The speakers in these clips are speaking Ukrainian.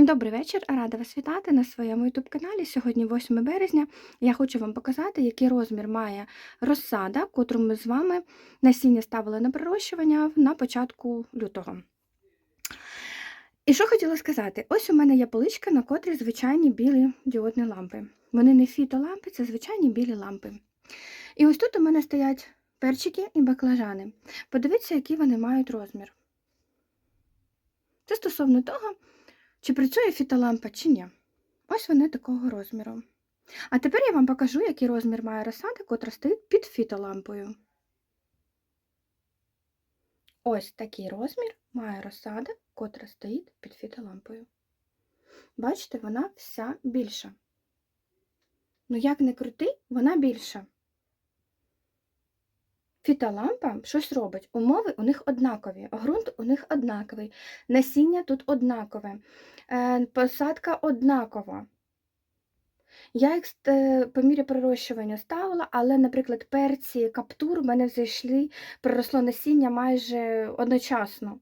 Добрий вечір, рада вас вітати на своєму youtube каналі. Сьогодні 8 березня. Я хочу вам показати, який розмір має розсада, котру ми з вами насіння ставили на прирощування на початку лютого. І що хотіла сказати? Ось у мене є поличка, на котрій звичайні білі діодні лампи. Вони не фітолампи, це звичайні білі лампи. І ось тут у мене стоять перчики і баклажани. Подивіться, який вони мають розмір. Це стосовно того, чи працює фітолампа, чи ні. Ось вони такого розміру. А тепер я вам покажу, який розмір має розсада, котра стоїть під фітолампою. Ось такий розмір має розсада, котра стоїть під фітолампою. Бачите, вона вся більша. Ну, як не крути, вона більша. Фітолампа щось робить. Умови у них однакові, ґрунт у них однаковий, насіння тут однакове, е, посадка однакова. Я їх по мірі прирощування ставила, але, наприклад, перці, каптур в мене зайшли, приросло насіння майже одночасно.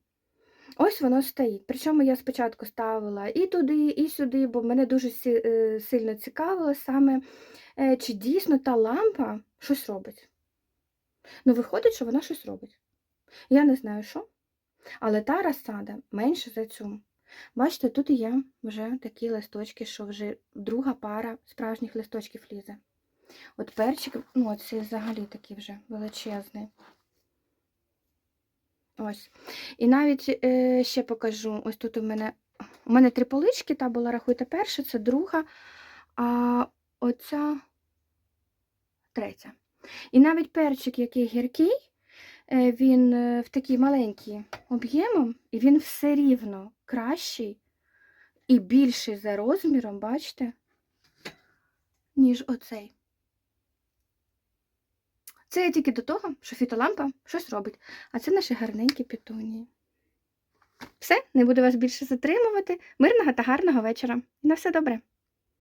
Ось воно стоїть. Причому я спочатку ставила і туди, і сюди, бо мене дуже е, сильно цікавило саме, е, чи дійсно та лампа щось робить. Ну, виходить, що вона щось робить. Я не знаю що, але та розсада менше за цю. Бачите, тут є вже такі листочки, що вже друга пара справжніх листочків лізе. От перчик, ну, це взагалі такий вже величезний. Ось. І навіть е, ще покажу: ось тут у мене у мене три полички, та була, рахуйте, перша, це друга, а оця третя. І навіть перчик, який гіркий, е, він е, в такий маленький об'ємом, і він все рівно кращий і більший за розміром, бачите, ніж оцей. Це я тільки до того, що фітолампа щось робить, а це наші гарненькі петунії. Все, не буду вас більше затримувати. Мирного та гарного вечора. На все добре!